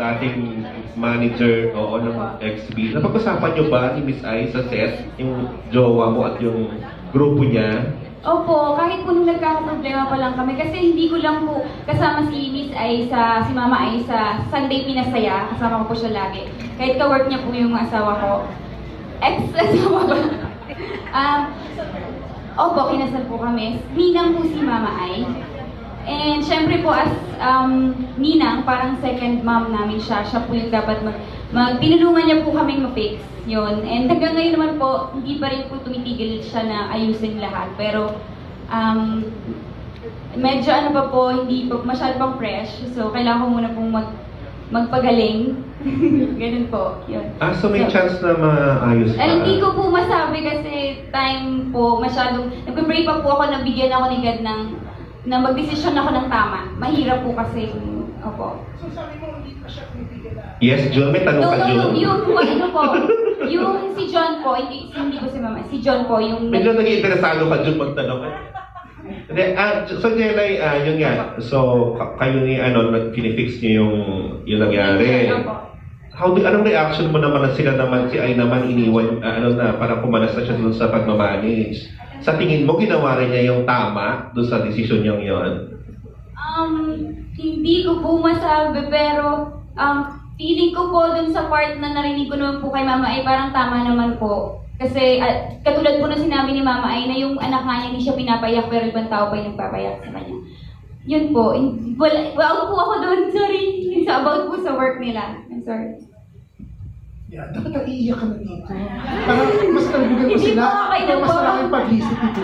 dating manager oo, ng XB. Napag-usapan niyo ba ni Miss Ai sa set, yung jowa mo at yung grupo niya? Opo, kahit po nung nagkakaproblema pa lang kami, kasi hindi ko lang po kasama si Miss ay sa, si Mama ay sa Sunday Pinasaya, kasama ko po siya lagi. Kahit ka-work niya po yung asawa ko. Ex-asawa ba? um, opo, kinasal po kami. Ninang po si Mama ay. And syempre po as um, ninang, parang second mom namin siya. Siya po yung dapat mag, mag pinulungan niya po kaming ma-fix yun. And hanggang ngayon naman po, hindi pa rin po tumitigil siya na ayusin lahat. Pero um, medyo ano pa po, hindi pa masyado pang fresh. So kailangan ko muna pong mag, magpagaling. Ganun po, yun. Ah, so may So- chance na maayos? Eh, hindi ko po masabi kasi time po masyadong, nagpe-pray pa po ako na bigyan ako ni God ng, na magdesisyon ako ng tama. Mahirap po kasi, opo. So sabi mo, hindi pa siya na. Yes, Jun, may tanong No, ka, no, no, yung ano po, yung si John po, hindi, hindi ko si Mama, si John po, yung... Medyo naging interesado ka, Jun, magtanong. Hindi, ah, so Jelay, ah, yun nga, so ka- kayo ni, ano, nag-finifix niyo yung, yung nangyari. Opo. How do, anong reaction mo naman na sila naman, si Ay naman iniwan, ah, ano na, parang pumalas na siya dun sa pagmamanage. Sa tingin mo, ginawa rin niya yung tama dun sa desisyon niyang yun? Um, hindi ko po masabi, pero um, feeling ko po dun sa part na narinig ko naman po kay Mama ay parang tama naman po. Kasi at, katulad po na sinabi ni Mama ay na yung anak niya hindi siya pinapayak pero ibang tao pa yung nagpapayak sa kanya. Yun po. Wala, wow po ako doon. Sorry. Sa about po sa work nila. I'm sorry. Yeah, dapat ang iiyak ka na dito. Parang mas nalagyan mo Hindi sila. po, okay lang mas po. publicity dito.